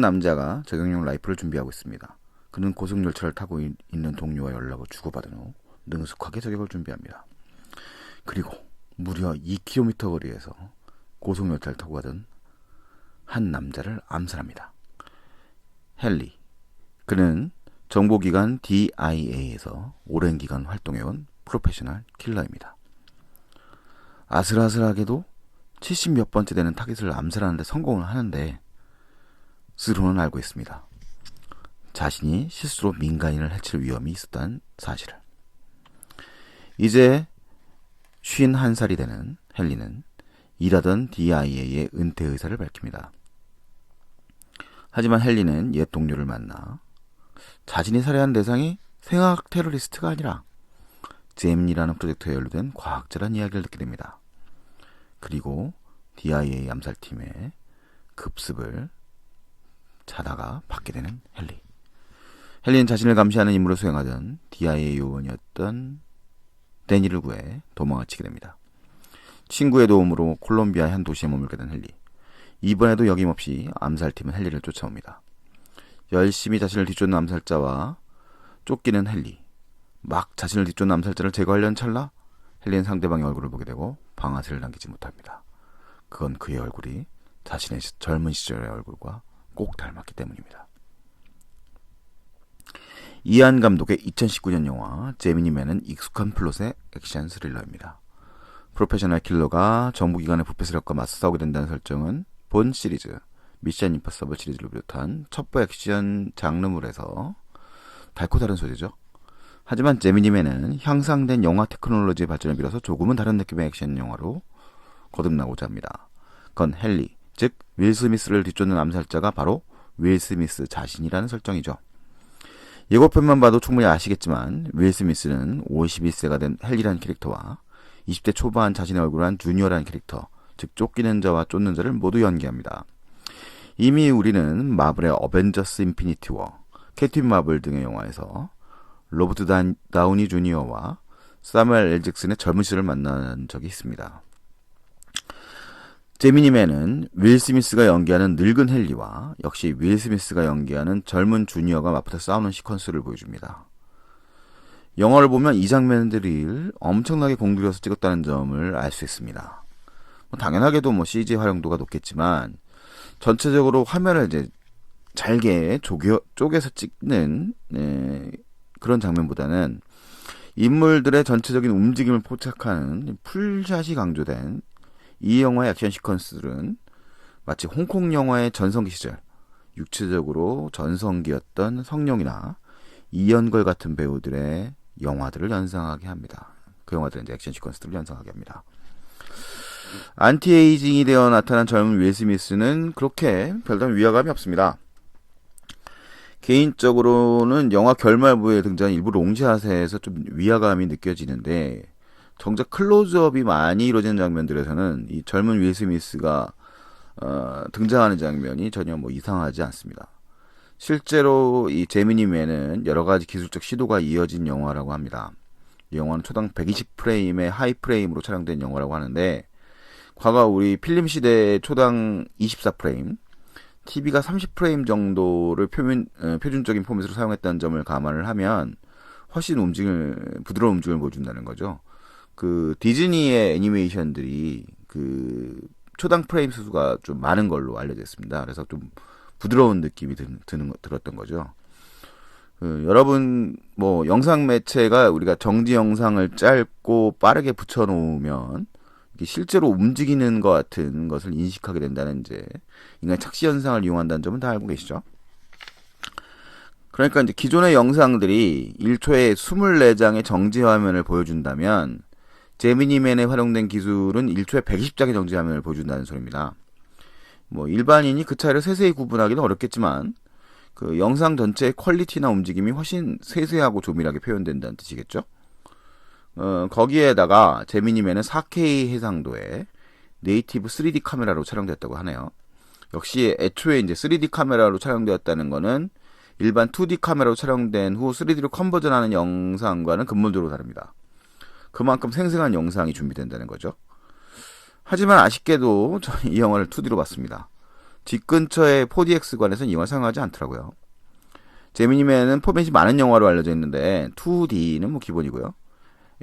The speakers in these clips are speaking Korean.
한 남자가 저격용 라이플을 준비하고 있습니다. 그는 고속 열차를 타고 이- 있는 동료와 연락을 주고받은 후 능숙하게 저격을 준비합니다. 그리고 무려 2km 거리에서 고속 열차를 타고 가던 한 남자를 암살합니다. 헨리. 그는 정보기관 DIA에서 오랜 기간 활동해온 프로페셔널 킬러입니다. 아슬아슬하게도 70몇 번째 되는 타깃을 암살하는데 성공을 하는데 스스로는 알고 있습니다. 자신이 실수로 민간인을 해칠 위험이 있었다는 사실을. 이제 51살이 되는 헨리는 일하던 DIA의 은퇴 의사를 밝힙니다. 하지만 헨리는 옛 동료를 만나 자신이 살해한 대상이 생학 테러리스트가 아니라 제임이라는 프로젝트에 연루된 과학자란 이야기를 듣게 됩니다. 그리고 DIA 암살팀의 급습을 자다가 받게 되는 헨리. 헨리는 자신을 감시하는 임무를 수행하던 DIA 요원이었던 데니를 구해 도망을 치게 됩니다. 친구의 도움으로 콜롬비아의 한 도시에 머물게 된 헨리. 이번에도 역임없이 암살팀은 헨리를 쫓아옵니다. 열심히 자신을 뒤쫓는 암살자와 쫓기는 헨리. 막 자신을 뒤쫓는 암살자를 제거하려는 찰나 헨리는 상대방의 얼굴을 보게 되고 방아쇠를 남기지 못합니다. 그건 그의 얼굴이 자신의 시- 젊은 시절의 얼굴과 꼭 닮았기 때문입니다. 이한 감독의 2019년 영화 제미니맨은 익숙한 플롯의 액션 스릴러입니다. 프로페셔널 킬러가 정부기관의 부패 세력과 맞서 싸우게 된다는 설정은 본 시리즈 미션 임파서블 시리즈를 비롯한 첩보 액션 장르물에서 달코 다른 소재죠. 하지만 제미니맨은 향상된 영화 테크놀로지의 발전을 빌어서 조금은 다른 느낌의 액션 영화로 거듭나고자 합니다. 그건 헨리, 즉 윌 스미스를 뒤쫓는 암살자가 바로 윌 스미스 자신이라는 설정이죠. 예고편만 봐도 충분히 아시겠지만 윌 스미스는 51세가 된 헨리라는 캐릭터와 20대 초반 자신의 얼굴을 한 주니어라는 캐릭터, 즉 쫓기는 자와 쫓는 자를 모두 연기합니다. 이미 우리는 마블의 어벤져스 인피니티 워, 캡틴 마블 등의 영화에서 로버트 단- 다우니 주니어와 사무엘 엘 잭슨의 젊은 시절을 만난 적이 있습니다. 제미니맨은 윌 스미스가 연기하는 늙은 헨리와 역시 윌 스미스가 연기하는 젊은 주니어가 맞붙어 싸우는 시퀀스를 보여줍니다. 영화를 보면 이 장면들을 엄청나게 공들여서 찍었다는 점을 알 수 있습니다. 뭐 당연하게도 뭐 CG 활용도가 높겠지만 전체적으로 화면을 이제 잘게 쪼개, 쪼개서 찍는 네, 그런 장면보다는 인물들의 전체적인 움직임을 포착하는 풀샷이 강조된 이 영화의 액션 시퀀스들은 마치 홍콩 영화의 전성기 시절 육체적으로 전성기였던 성룡이나 이연걸 같은 배우들의 영화들을 연상하게 합니다. 그 영화들은 이제 액션 시퀀스들을 연상하게 합니다. 안티에이징이 되어 나타난 젊은 윌 스미스는 그렇게 별다른 위화감이 없습니다. 개인적으로는 영화 결말부에 등장한 일부 롱샷에서 좀 위화감이 느껴지는데 정작 클로즈업이 많이 이루어지는 장면들에서는 이 젊은 윌 스미스가 어, 등장하는 장면이 전혀 뭐 이상하지 않습니다. 실제로 이 제미니맨은 여러 가지 기술적 시도가 이어진 영화라고 합니다. 이 영화는 초당 120프레임의 하이 프레임으로 촬영된 영화라고 하는데 과거 우리 필름 시대의 초당 24프레임, TV가 30프레임 정도를 표면, 어, 표준적인 포맷으로 사용했다는 점을 감안을 하면 훨씬 움직임을 부드러운 움직임을 보여준다는 거죠. 그 디즈니의 애니메이션들이 그 초당 프레임 수가 좀 많은 걸로 알려져 있습니다. 그래서 좀 부드러운 느낌이 드, 드는 거- 들었던 거죠. 그 여러분 뭐 영상 매체가 우리가 정지 영상을 짧고 빠르게 붙여 놓으면 이게 실제로 움직이는 것 같은 것을 인식하게 된다는 이제 인간 착시 현상을 이용한다는 점은 다 알고 계시죠? 그러니까 이제 기존의 영상들이 1초에 24장의 정지 화면을 보여준다면 제미니맨에 활용된 기술은 1초에 120장의 정지 화면을 보여준다는 소리입니다. 뭐 일반인이 그 차이를 세세히 구분하기는 어렵겠지만 그 영상 전체의 퀄리티나 움직임이 훨씬 세세하고 조밀하게 표현된다는 뜻이겠죠. 어, 거기에다가 제미니맨은 4K 해상도의 네이티브 3D 카메라로 촬영됐다고 하네요. 역시 애초에 이제 3D 카메라로 촬영되었다는 거는 일반 2D 카메라로 촬영된 후 3D로 컨버전하는 영상과는 근본적으로 다릅니다. 그만큼 생생한 영상이 준비된다는 거죠. 하지만 아쉽게도 저는 이 영화를 2D로 봤습니다. 집 근처의 4DX관에서는 이 영화 사용하지 않더라고요. 제미니맨은 포맷이 많은 영화로 알려져 있는데 2D는 뭐 기본이고요.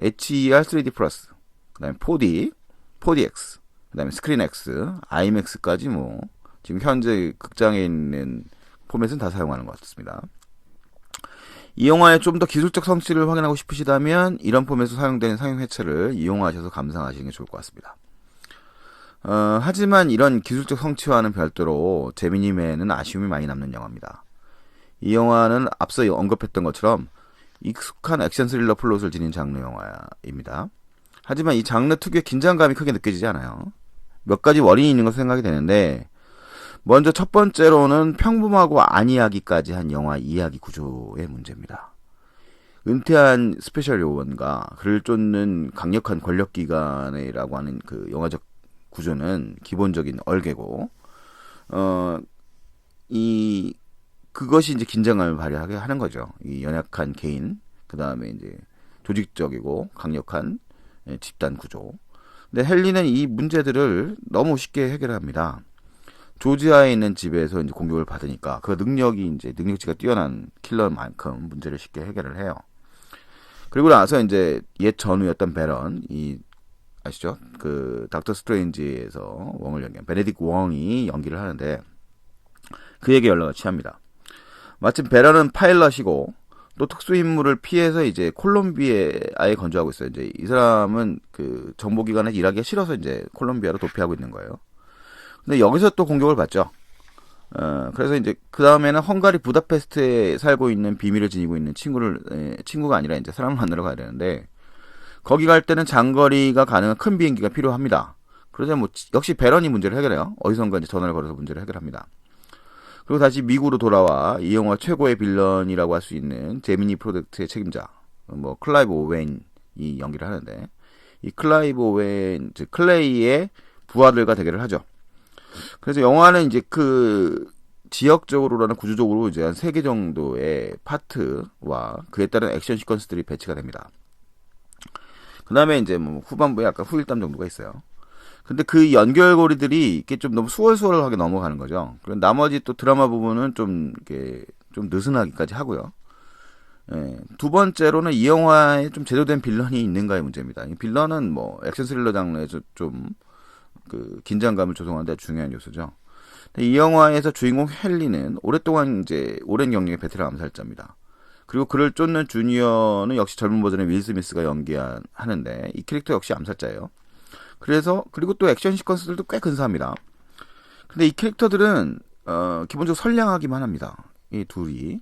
HER 3D 플러스, 그다음에 4D, 4DX, 그다음에 스크린X, IMAX까지 뭐 지금 현재 극장에 있는 포맷은 다 사용하는 것 같습니다. 이 영화의 좀 더 기술적 성취를 확인하고 싶으시다면 이런 포맷으로 사용되는 상용 회차를 이용하셔서 감상하시는 게 좋을 것 같습니다. 어, 하지만 이런 기술적 성취와는 별도로 제미니맨은 아쉬움이 많이 남는 영화입니다. 이 영화는 앞서 언급했던 것처럼 익숙한 액션 스릴러 플롯을 지닌 장르 영화입니다. 하지만 이 장르 특유의 긴장감이 크게 느껴지지 않아요. 몇 가지 원인이 있는 것으로 생각이 되는데 먼저 첫 번째로는 평범하고 안이야기까지 한 영화 이야기 구조의 문제입니다. 은퇴한 스페셜 요원과 그를 쫓는 강력한 권력기관이라고 하는 그 영화적 구조는 기본적인 얼개고, 어, 이, 그것이 이제 긴장감을 발휘하게 하는 거죠. 이 연약한 개인, 그 다음에 이제 조직적이고 강력한 예, 집단 구조. 근데 헨리는 이 문제들을 너무 쉽게 해결합니다. 조지아에 있는 집에서 이제 공격을 받으니까 그 능력이 이제 능력치가 뛰어난 킬러만큼 문제를 쉽게 해결을 해요. 그리고 나서 이제 옛 전우였던 베런 이 아시죠? 그 닥터 스트레인지에서 웡을 연기한 베네딕 웡이 연기를 하는데 그에게 연락을 취합니다. 마침 베런은 파일럿이고 또 특수 임무를 피해서 이제 콜롬비아에 건조하고 있어요. 이제 이 사람은 그 정보기관에 일하기가 싫어서 이제 콜롬비아로 도피하고 있는 거예요. 근데 여기서 또 공격을 받죠. 어, 그래서 이제 그 다음에는 헝가리 부다페스트에 살고 있는 비밀을 지니고 있는 친구를 에, 친구가 아니라 이제 사람을 만나러 가야 되는데 거기 갈 때는 장거리가 가능한 큰 비행기가 필요합니다. 그러자 뭐 역시 배런이 문제를 해결해요. 어디선가 이제 전화를 걸어서 문제를 해결합니다. 그리고 다시 미국으로 돌아와 이 영화 최고의 빌런이라고 할 수 있는 제미니 프로젝트의 책임자 뭐 클라이브 오웬이 연기를 하는데 이 클라이브 오웬 즉 클레이의 부하들과 대결을 하죠. 그래서 영화는 이제 그 지역적으로라는 구조적으로 이제 한 세 개 정도의 파트와 그에 따른 액션 시퀀스들이 배치가 됩니다. 그 다음에 이제 뭐 후반부에 약간 후일담 정도가 있어요. 근데 그 연결고리들이 이게 좀 너무 수월수월하게 넘어가는 거죠. 그리고 나머지 또 드라마 부분은 좀 이렇게 좀 느슨하기까지 하고요. 예, 두 번째로는 이 영화에 좀 제대로된 빌런이 있는가의 문제입니다. 이 빌런은 뭐 액션 스릴러 장르에서 좀 그 긴장감을 조성하는 데 중요한 요소죠. 이 영화에서 주인공 헨리는 오랫동안 이제 오랜 경력의 베테랑 암살자입니다. 그리고 그를 쫓는 주니어는 역시 젊은 버전의 윌 스미스가 연기하는데 이 캐릭터 역시 암살자예요. 그래서 그리고 또 액션 시퀀스들도 꽤 근사합니다. 근데 이 캐릭터들은 어, 기본적으로 선량하기만 합니다. 이 둘이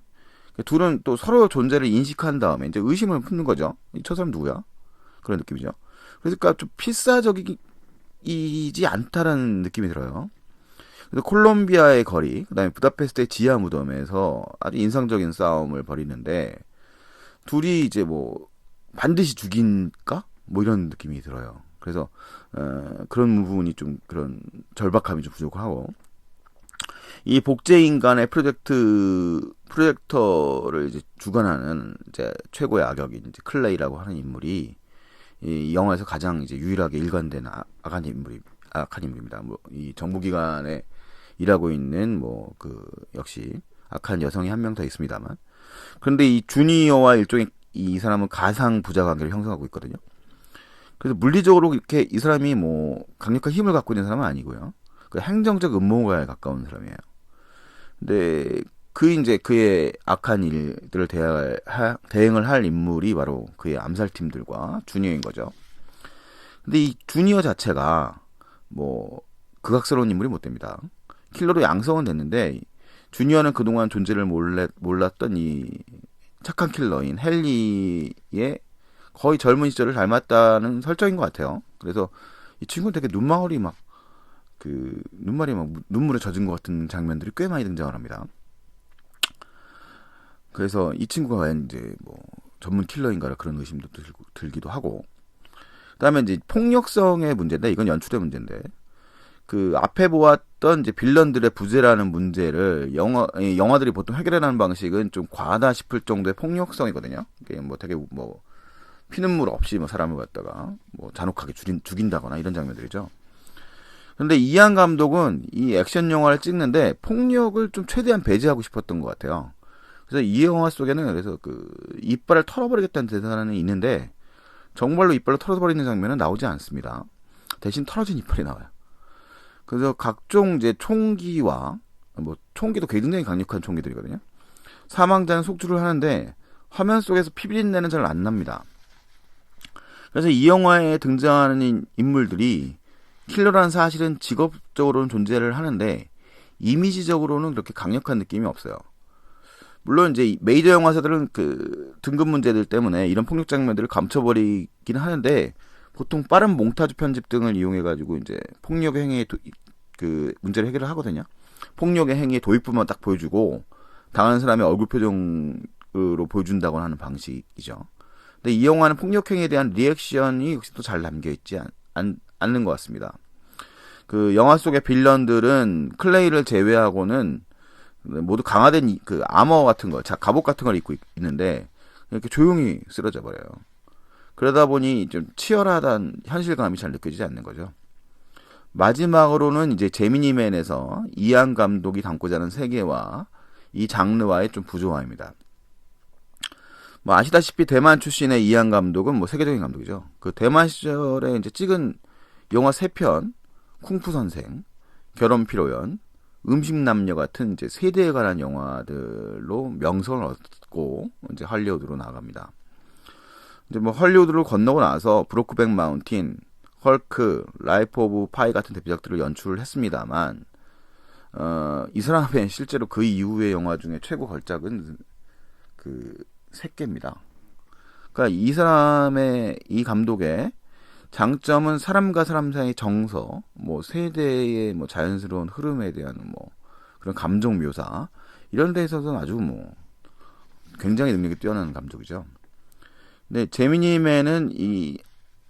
둘은 또 서로 존재를 인식한 다음에 이제 의심을 품는 거죠. 이 저 사람 누구야? 그런 느낌이죠. 그러니까 좀 필사적 이지 않다라는 느낌이 들어요. 콜롬비아의 거리, 그다음에 부다페스트의 지하 무덤에서 아주 인상적인 싸움을 벌이는데 둘이 이제 뭐 반드시 죽인가? 뭐 이런 느낌이 들어요. 그래서 어, 그런 부분이 좀 그런 절박함이 좀 부족하고 이 복제 인간의 프로젝트 프로젝터를 이제 주관하는 이제 최고의 악역인 이제 클레이라고 하는 인물이 이 영화에서 가장 이제 유일하게 일관된 아, 악한 인물이 악한 인물입니다. 뭐 이 정부기관에 일하고 있는 뭐 그 역시 악한 여성이 한 명 더 있습니다만 그런데 이 주니어와 일종의 이 사람은 가상 부자 관계를 형성하고 있거든요. 그래서 물리적으로 이렇게 이 사람이 뭐 강력한 힘을 갖고 있는 사람은 아니고요. 그 행정적 음모가에 가까운 사람이에요. 근데 그 이제 그의 악한 일들을 대할, 대응을 할 인물이 바로 그의 암살팀들과 주니어인 거죠. 근데 이 주니어 자체가 뭐 극악스러운 인물이 못 됩니다. 킬러로 양성은 됐는데 주니어는 그동안 존재를 몰래, 몰랐던 이 착한 킬러인 헨리의 거의 젊은 시절을 닮았다는 설정인 것 같아요. 그래서 이 친구는 되게 눈망울이 막 그 눈말이 막 눈물에 젖은 것 같은 장면들이 꽤 많이 등장을 합니다. 그래서 이 친구가 과연 이제 뭐 전문 킬러인가라 그런 의심도 들고, 들기도 하고 그다음에 이제 폭력성의 문제인데 이건 연출의 문제인데 그 앞에 보았던 이제 빌런들의 부재라는 문제를 영화 영화들이 보통 해결해내는 방식은 좀 과하다 싶을 정도의 폭력성이거든요. 뭐 되게 뭐 피눈물 없이 뭐 사람을 갖다가 뭐 잔혹하게 죽인, 죽인다거나 이런 장면들이죠. 근데 이한 감독은 이 액션 영화를 찍는데 폭력을 좀 최대한 배제하고 싶었던 것 같아요. 그래서 이 영화 속에는 그래서 그 이빨을 털어버리겠다는 대사는 있는데 정말로 이빨을 털어버리는 장면은 나오지 않습니다. 대신 털어진 이빨이 나와요. 그래서 각종 이제 총기와 뭐 총기도 굉장히 강력한 총기들이거든요. 사망자는 속출을 하는데 화면 속에서 피비린내는 잘 안 납니다. 그래서 이 영화에 등장하는 인물들이 킬러라는 사실은 직업적으로는 존재를 하는데 이미지적으로는 그렇게 강력한 느낌이 없어요. 물론 이제 메이저 영화사들은 그 등급 문제들 때문에 이런 폭력 장면들을 감춰버리긴 하는데 보통 빠른 몽타주 편집 등을 이용해 가지고 이제 폭력 행위의 도, 그 문제를 해결을 하거든요. 폭력의 행위의 도입부만 딱 보여주고 당하는 사람의 얼굴 표정으로 보여준다고 하는 방식이죠. 근데 이 영화는 폭력 행위에 대한 리액션이 역시 또 잘 남겨 있지 않, 않, 않는 것 같습니다. 그 영화 속의 빌런들은 클레이를 제외하고는 모두 강화된 이- 그 아머 같은 거, 자 갑옷 같은 걸 입고 있- 있는데 이렇게 조용히 쓰러져 버려요. 그러다 보니 좀 치열하다는 현실감이 잘 느껴지지 않는 거죠. 마지막으로는 이제 제미니맨에서 이안 감독이 담고자 하는 세계와 이 장르와의 좀 부조화입니다. 뭐 아시다시피 대만 출신의 이안 감독은 뭐 세계적인 감독이죠. 그 대만 시절에 이제 찍은 영화 세 편, 쿵푸 선생, 결혼 피로연, 음식 남녀 같은 이제 세대에 관한 영화들로 명성을 얻고 이제 할리우드로 나갑니다. 이제 뭐 할리우드를 건너고 나서 브로크백 마운틴, 헐크, 라이프 오브 파이 같은 대표작들을 연출을 했습니다만 어, 이 사람의 실제로 그 이후의 영화 중에 최고 걸작은 그 새끼입니다. 그러니까 이 사람의 이 감독의 장점은 사람과 사람 사이의 정서, 뭐 세대의 뭐 자연스러운 흐름에 대한 뭐 그런 감정 묘사 이런 데 있어서는 아주 뭐 굉장히 능력이 뛰어난 감독이죠. 근데 재미님에는 이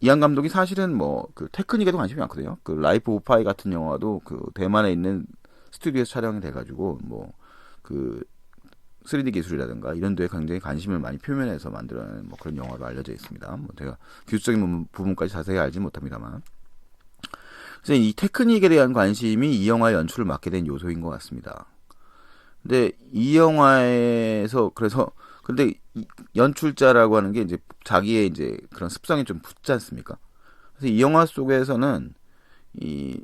이한 감독이 사실은 뭐 그 테크닉에도 관심이 많거든요. 그 라이프 오브 파이 같은 영화도 그 대만에 있는 스튜디오에서 촬영이 돼가지고 뭐 그 3D 기술이라든가 이런 데에 굉장히 관심을 많이 표면해서 만들어낸 뭐 그런 영화로 알려져 있습니다. 뭐 제가 기술적인 부분- 부분까지 자세히 알지 못합니다만. 그래서 이 테크닉에 대한 관심이 이 영화의 연출을 맡게 된 요소인 것 같습니다. 근데 이 영화에서 그래서 근데 이 연출자라고 하는 게 이제 자기의 이제 그런 습성이 좀 붙지 않습니까? 그래서 이 영화 속에서는 이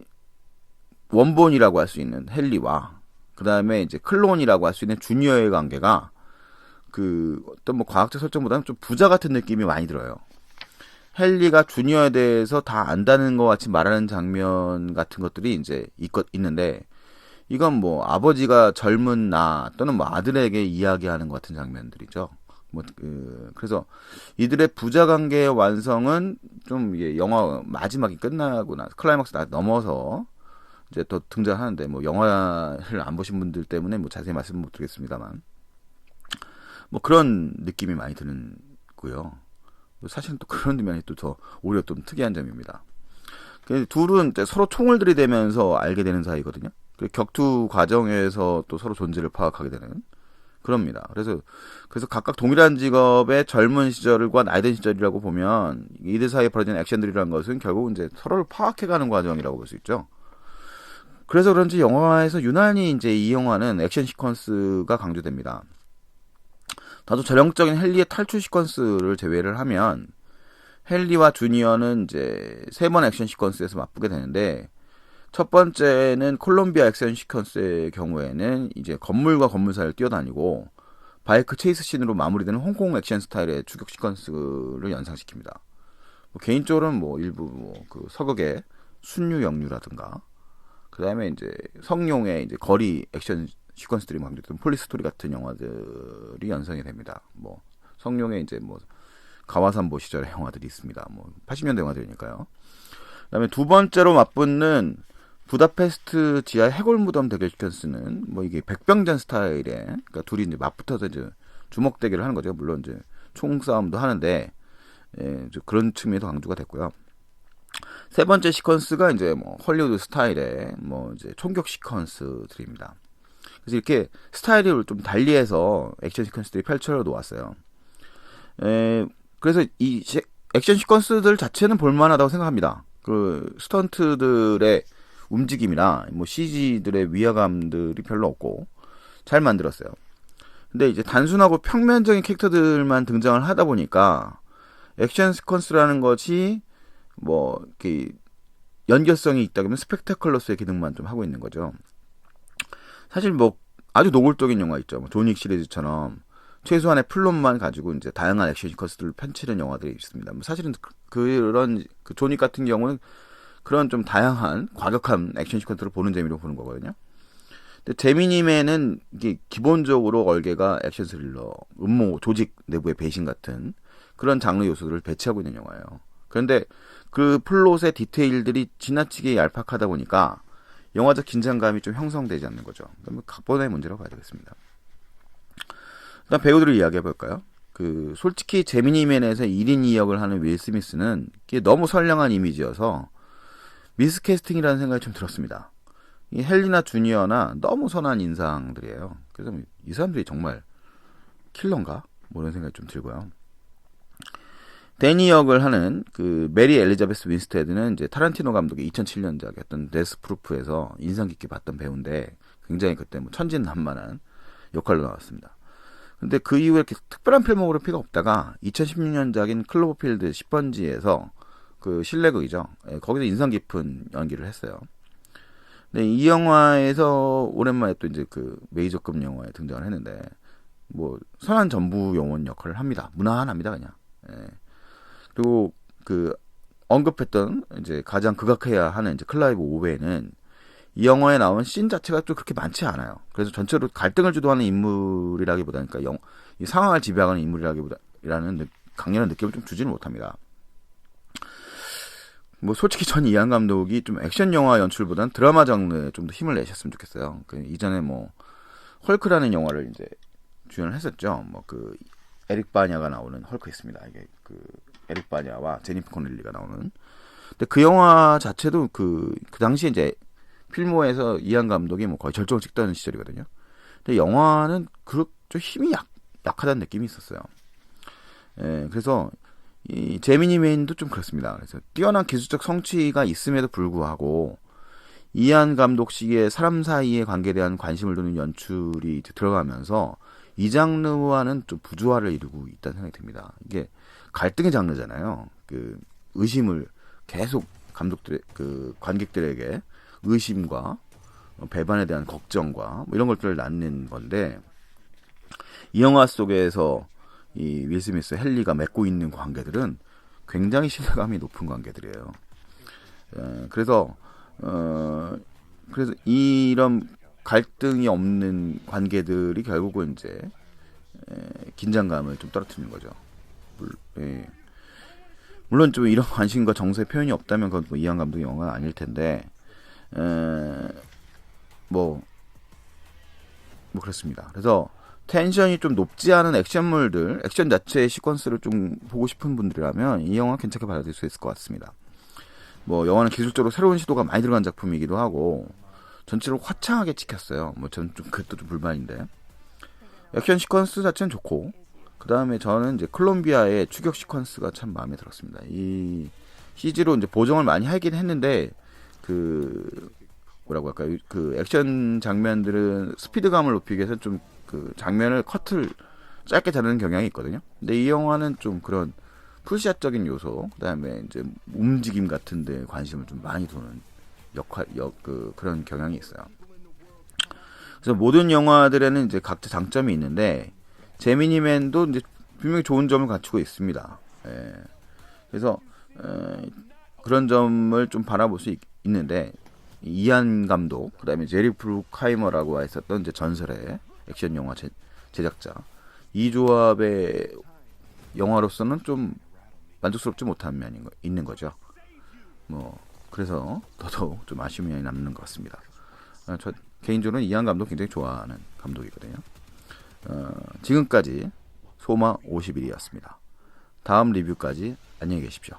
원본이라고 할 수 있는 헨리와 그 다음에 이제 클론이라고 할 수 있는 주니어의 관계가 그 어떤 뭐 과학적 설정보다는 좀 부자 같은 느낌이 많이 들어요. 헨리가 주니어에 대해서 다 안다는 것 같이 말하는 장면 같은 것들이 이제 있, 있는데 이건 뭐 아버지가 젊은 나 또는 뭐 아들에게 이야기하는 것 같은 장면들이죠. 뭐 그, 그래서 이들의 부자 관계의 완성은 좀 이게 영화 마지막이 끝나고 나 클라이막스 나 넘어서 이제 더 등장하는데 뭐 영화를 안 보신 분들 때문에 뭐 자세히 말씀 못 드리겠습니다만 뭐 그런 느낌이 많이 드는 고요. 사실은 또 그런 면이 또 더 오히려 좀 특이한 점입니다. 그 둘은 서로 총을 들이대면서 알게 되는 사이거든요. 그 격투 과정에서 또 서로 존재를 파악하게 되는 그럽니다. 그래서 그래서 각각 동일한 직업의 젊은 시절과 나이든 시절이라고 보면 이들 사이에 벌어진 액션들이라는 것은 결국 이제 서로를 파악해가는 과정이라고 볼 수 있죠. 그래서 그런지 영화에서 유난히 이제 이 영화는 액션 시퀀스가 강조됩니다. 다소 전형적인 헨리의 탈출 시퀀스를 제외를 하면 헨리와 주니어는 이제 세 번 액션 시퀀스에서 맞붙게 되는데 첫 번째는 콜롬비아 액션 시퀀스의 경우에는 이제 건물과 건물 사이를 뛰어다니고 바이크 체이스 씬으로 마무리되는 홍콩 액션 스타일의 추격 시퀀스를 연상시킵니다. 뭐 개인적으로는 뭐 일부 뭐 그 서극의 순유 영유라든가 그 다음에 이제 성룡의 이제 거리 액션 시퀀스들이 강조된 폴리스토리 같은 영화들이 연상이 됩니다. 뭐 성룡의 이제 뭐 가와산보 시절의 영화들이 있습니다. 뭐 80년대 영화들이니까요. 그다음에 두 번째로 맞붙는 부다페스트 지하 해골 무덤 대결 시퀀스는 뭐 이게 백병전 스타일의 그러니까 둘이 이제 맞붙어서 이제 주먹 대결을 하는 거죠. 물론 이제 총 싸움도 하는데 예, 좀 그런 측면에도 강조가 됐고요. 세 번째 시퀀스가 이제 뭐 헐리우드 스타일의 뭐 이제 총격 시퀀스들입니다. 그래서 이렇게 스타일을 좀 달리해서 액션 시퀀스들이 펼쳐 놓았어요. 에, 그래서 이 시- 액션 시퀀스들 자체는 볼만하다고 생각합니다. 그 스턴트들의 움직임이나 뭐 CG들의 위화감들이 별로 없고 잘 만들었어요. 근데 이제 단순하고 평면적인 캐릭터들만 등장을 하다 보니까 액션 스퀀스라는 것이 뭐 이렇게 연결성이 있다 그러면 스펙타클러스의 기능만 좀 하고 있는 거죠. 사실 뭐 아주 노골적인 영화 있죠. 뭐 존윅 시리즈처럼 최소한의 플롯만 가지고 이제 다양한 액션 시퀀스들을 펼치는 영화들이 있습니다. 뭐 사실은 그, 런 그 존윅 같은 경우는 그런 좀 다양한 과격한 액션 시퀀스를 보는 재미로 보는 거거든요. 근데 재미님에는 이게 기본적으로 얼개가 액션 스릴러, 음모, 조직 내부의 배신 같은 그런 장르 요소들을 배치하고 있는 영화예요. 그런데 그 플롯의 디테일들이 지나치게 얄팍하다 보니까 영화적 긴장감이 좀 형성되지 않는 거죠. 그러면 각본의 문제라고 봐야 되겠습니다. 일단 배우들을 이야기해 볼까요? 그 솔직히 제미니맨에서 1인 2역을 하는 윌 스미스는 너무 선량한 이미지여서 미스캐스팅이라는 생각이 좀 들었습니다. 이 헬리나 주니어나 너무 선한 인상들이에요. 그래서 이 사람들이 정말 킬러인가? 뭐 이런 생각이 좀 들고요. 데니 역을 하는 그 메리 엘리자베스 윈스테드는 이제 타란티노 감독의 2007년작이었던 데스 프루프에서 인상 깊게 봤던 배우인데 굉장히 그때 뭐 천진난만한 역할로 나왔습니다. 근데 그 이후에 이렇게 특별한 필모그래피가 없다가 2016년작인 클로버필드 10번지에서 그 실내극이죠. 예, 거기서 인상 깊은 연기를 했어요. 네, 이 영화에서 오랜만에 또 이제 그 메이저급 영화에 등장을 했는데 뭐 선한 전부 용원 역할을 합니다. 무난합니다 그냥. 예. 그리고 그 언급했던 이제 가장 극악해야 하는 이제 클라이브 오웨는 이 영화에 나온 씬 자체가 또 그렇게 많지 않아요. 그래서 전체로 갈등을 주도하는 인물이라기보다는 그러니까 영, 이 상황을 지배하는 인물이라기보다라는 느- 강렬한 느낌을 좀 주지는 못합니다. 뭐 솔직히 전 이한 감독이 좀 액션 영화 연출보다는 드라마 장르에 좀 더 힘을 내셨으면 좋겠어요. 그 이전에 뭐 헐크라는 영화를 이제 주연을 했었죠. 뭐 그 에릭 바냐가 나오는 헐크 있습니다. 이게 그 에릭 바냐와 제니프 코넬리가 나오는. 근데 그 영화 자체도 그, 그 당시에 이제 필모에서 이한 감독이 뭐 거의 절정을 찍던 시절이거든요. 근데 영화는 그, 좀 힘이 약, 약하다는 느낌이 있었어요. 예, 그래서 이 제미니 메인도 좀 그렇습니다. 그래서 뛰어난 기술적 성취가 있음에도 불구하고 이한 감독식의 사람 사이의 관계에 대한 관심을 두는 연출이 들어가면서 이 장르와는 좀 부조화를 이루고 있다는 생각이 듭니다. 이게 갈등의 장르잖아요. 그 의심을 계속 감독들 그 관객들에게 의심과 배반에 대한 걱정과 뭐 이런 것들을 낳는 건데 이 영화 속에서 이 윌 스미스 헨리가 맺고 있는 관계들은 굉장히 신뢰감이 높은 관계들이에요. 에, 그래서 어 그래서 이런 갈등이 없는 관계들이 결국은 이제 에, 긴장감을 좀 떨어뜨리는 거죠. 물, 예. 물론 좀 이런 관심과 정서의 표현이 없다면 그건 뭐 이한 감독의 영화가 아닐 텐데 에, 뭐, 뭐 그렇습니다. 그래서 텐션이 좀 높지 않은 액션물들, 액션 자체의 시퀀스를 좀 보고 싶은 분들이라면 이 영화 괜찮게 받아들일 수 있을 것 같습니다. 뭐 영화는 기술적으로 새로운 시도가 많이 들어간 작품이기도 하고 전체로 화창하게 찍혔어요. 뭐 저는 좀 그것도 좀 불만인데 액션 시퀀스 자체는 좋고 그 다음에 저는 이제 콜롬비아의 추격 시퀀스가 참 마음에 들었습니다. 이 CG로 이제 보정을 많이 하긴 했는데 그 뭐라고 할까요? 그 액션 장면들은 스피드감을 높이기 위해서 좀 그 장면을 컷을 짧게 자르는 경향이 있거든요. 근데 이 영화는 좀 그런 풀샷적인 요소, 그다음에 이제 움직임 같은 데 관심을 좀 많이 두는 역할, 역, 그 그런 경향이 있어요. 그래서 모든 영화들에는 이제 각자 장점이 있는데 제미니맨도 이제 분명히 좋은 점을 갖추고 있습니다. 예. 그래서 에, 그런 점을 좀 바라볼 수 있, 있는데 이안 감독, 그다음에 제리 브루카이머라고 했었던 이제 전설의 액션 영화 제, 제작자 이 조합의 영화로서는 좀 만족스럽지 못한 면이 있는 거죠. 뭐 그래서 더더욱 좀 아쉬움이 남는 것 같습니다. 어, 저 개인적으로는 이한 감독 굉장히 좋아하는 감독이거든요. 어, 지금까지 소마 50일이었습니다. 다음 리뷰까지 안녕히 계십시오.